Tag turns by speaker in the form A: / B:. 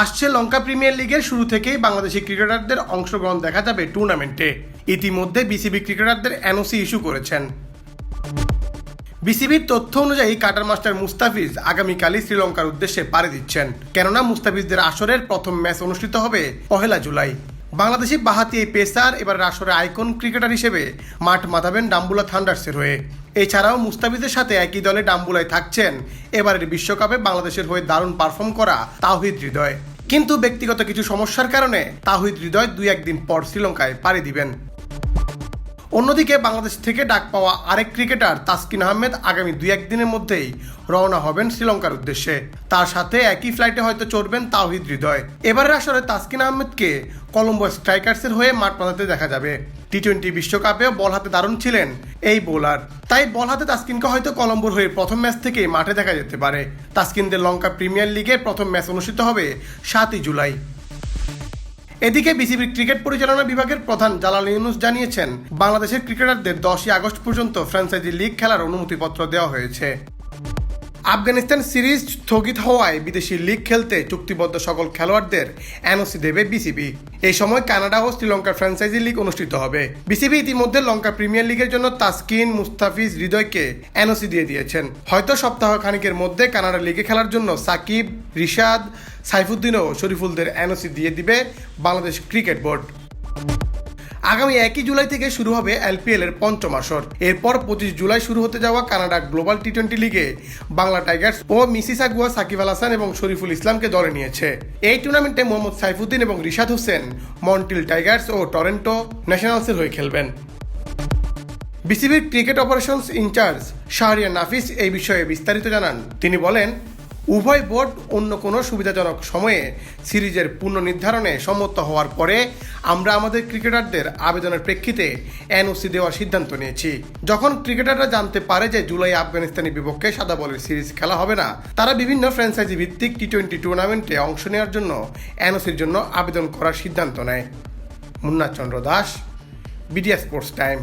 A: আসছে লঙ্কা প্রিমিয়ার লিগের শুরু থেকেই বাংলাদেশি ক্রিকেটারদের অংশগ্রহণ দেখা যাবে টুর্নামেন্টে। ইতিমধ্যে বিসিবি ক্রিকেটারদের এনওসি ইস্যু করেছেন। বিসিবির তথ্য অনুযায়ী কাটার মাস্টার মুস্তাফিজ আগামীকালই শ্রীলঙ্কার উদ্দেশ্যে পাড়ি দিচ্ছেন। কেননা মুস্তাফিজদের আসরের প্রথম ম্যাচ অনুষ্ঠিত হবে পহেলা জুলাই। বাংলাদেশি বাহাতি এই পেসার এবার আসরে আইকন ক্রিকেটার হিসেবে মাঠ মাতাবেন ডাম্বুলা থান্ডার্সের হয়ে। এছাড়াও মুস্তাফিজের সাথে একই দলে ডাম্বুলায় থাকছেন। এবারের বিশ্বকাপে বাংলাদেশের হয়ে দারুণ পারফর্ম করা তাহিদ হৃদয়। কিন্তু ব্যক্তিগত কিছু সমস্যার কারণে তাহিদ হৃদয় দুই একদিন পর শ্রীলঙ্কায় পাড়ি দিবেন। অন্যদিকে বাংলাদেশ থেকে ডাক পাওয়া আরেক ক্রিকেটার তাসকিন আহমেদ আগামী দুই একদিনের মধ্যেই রওনা হবেন শ্রীলঙ্কার উদ্দেশ্যে। তার সাথে একই ফ্লাইটে হয়তো চড়বেন তাওহিদ হৃদয়। এবারের আসরে তাসকিন আহমেদকে কলম্বো স্ট্রাইকার্সের হয়ে মাঠ পাতাতে দেখা যাবে। টি টোয়েন্টি বিশ্বকাপেও বল হাতে দারুণ ছিলেন এই বোলার তাই বল হাতে তাসকিনকে হয়তো কলম্বোর হয়ে প্রথম ম্যাচ থেকেই মাঠে দেখা যেতে পারে। তাসকিনদের লঙ্কা প্রিমিয়ার লিগে প্রথম ম্যাচ অনুষ্ঠিত হবে সাতই জুলাই। এদিকে বিসিবির ক্রিকেট পরিচালনা বিভাগের প্রধান জালাল ইউনুস জানিয়েছেন, বাংলাদেশের ক্রিকেটারদের দশই আগস্ট পর্যন্ত ফ্র্যাঞ্চাইজি লিগ খেলার অনুমতিপত্র দেওয়া হয়েছে। আফগানিস্তান সিরিজ স্থগিত হওয়ায় বিদেশি লিগ খেলতে চুক্তিবদ্ধ সকল খেলোয়াড়দের এনওসি দেবে বিসিবি। এই সময় কানাডা ও শ্রীলঙ্কার ফ্র্যাঞ্চাইজি লিগ অনুষ্ঠিত হবে। বিসিবি ইতিমধ্যে লঙ্কা প্রিমিয়ার লিগের জন্য তাসকিন মুস্তাফিজ হৃদয়কে এনওসি দিয়ে দিয়েছেন। হয়তো সপ্তাহ খানিকের মধ্যে কানাডা লিগে খেলার জন্য সাকিব, রিশাদ সাইফুদ্দিন ও শরীফুলদের এনওসি দিয়ে দিবে বাংলাদেশ ক্রিকেট বোর্ড। আগামী একই জুলাই থেকে শুরু হবে এলপিএল এর পঞ্চম আসর। এরপর পঁচিশ জুলাই শুরু হতে যাওয়া কানাডা গ্লোবাল টি টোয়েন্টি লিগে বাংলা টাইগার্স ও মিসিসাগুয়া সাকিব আল হাসান এবং শরীফুল ইসলামকে দলে নিয়েছে। এই টুর্নামেন্টে মোহাম্মদ সাইফুদ্দিন এবং রিশাদ হোসেন, মন্টিল টাইগার্স ও টরেন্টো ন্যাশনালসের হয়ে খেলবেন। বিসিবির cricket operations in charge Shahriar Nafees এই বিষয়ে বিস্তারিত জানান। তিনি বলেন উভয় বোর্ড অন্য কোনো সুবিধাজনক সময়ে সিরিজের পুনর্নির্ধারণে সম্মত হওয়ার পরে আমরা আমাদের ক্রিকেটারদের আবেদনের প্রেক্ষিতে এনওসি দেওয়ার সিদ্ধান্ত নিয়েছি। যখন ক্রিকেটাররা জানতে পারে যে জুলাই আফগানিস্তানের বিপক্ষে সাদা বলের সিরিজ খেলা হবে না, তারা বিভিন্ন ফ্র্যাঞ্চাইজি ভিত্তিক টি টোয়েন্টি টুর্নামেন্টে অংশ নেওয়ার জন্য এনওসির জন্য আবেদন করার সিদ্ধান্ত নেয়। Munna Chandra Das, BDS sports time.